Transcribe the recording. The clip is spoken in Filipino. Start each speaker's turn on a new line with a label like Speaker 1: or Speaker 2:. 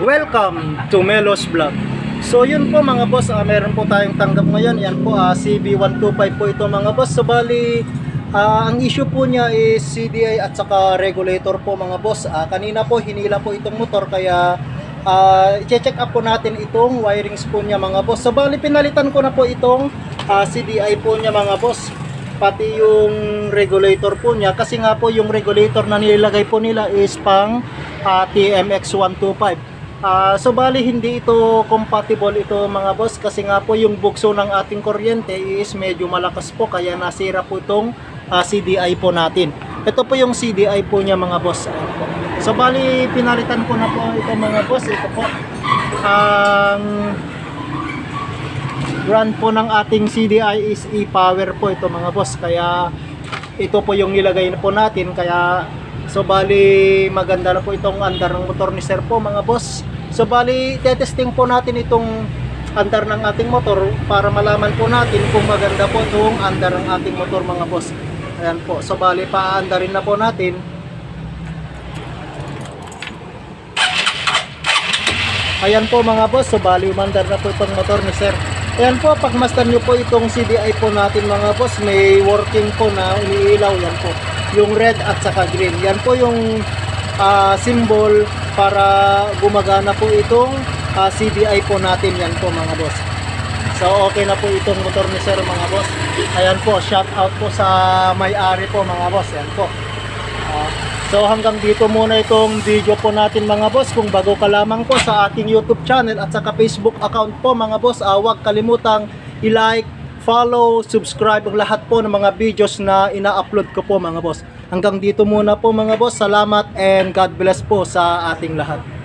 Speaker 1: Welcome to Melos Vlog. So yun po mga boss, ah, meron po tayong tanggap ngayon. Yan po, ah, CB125 po ito mga boss. So bali, ah, ang issue po niya is CDI at saka regulator po mga boss. Ah, kanina po hinila po itong motor kaya ah, i-check up po natin itong wirings po niya mga boss. So bali, pinalitan ko na po itong ah, CDI po niya mga boss pati yung regulator po niya kasi nga po yung regulator na nilagay po nila is pang ah, TMX 125 Ah, so bali hindi ito compatible ito mga boss kasi nga po yung bukso ng ating kuryente is medyo malakas po kaya nasira po itong ah, CDI po natin. Ito po yung CDI po niya mga boss. So bali pinalitan ko na po ito mga boss. Ito po ang brand po ng ating CDI is e-power po ito mga boss. Kaya ito po yung nilagay na po natin. Kaya so bali maganda na po itong andar ng motor ni sir po mga boss so bali tetesting po natin itong andar ng ating motor para malaman po natin kung maganda po itong andar ng ating motor mga boss ayan po so bali paandarin na po natin Ayan po mga boss, so bali umandar na po itong motor ni sir. Ayan po, pagmasdan nyo po itong CDI po natin mga boss, may working po na umiilaw. Yan po, yung red at saka green. Yan po yung ah, symbol para gumagana po itong ah, CDI po natin. Yan po mga boss. So okay na po itong motor ni sir mga boss. Ayan po, shout out po sa may-ari po mga boss. Ayan po. Ah, so hanggang dito muna itong video po natin mga boss. Kung bago ka lamang po sa ating YouTube channel at saka Facebook account po mga boss, ah, huwag kalimutang i-like, follow, subscribe ang lahat po ng mga videos na ina-upload ko po mga boss. Hanggang dito muna po mga boss. Salamat and God bless po sa ating lahat.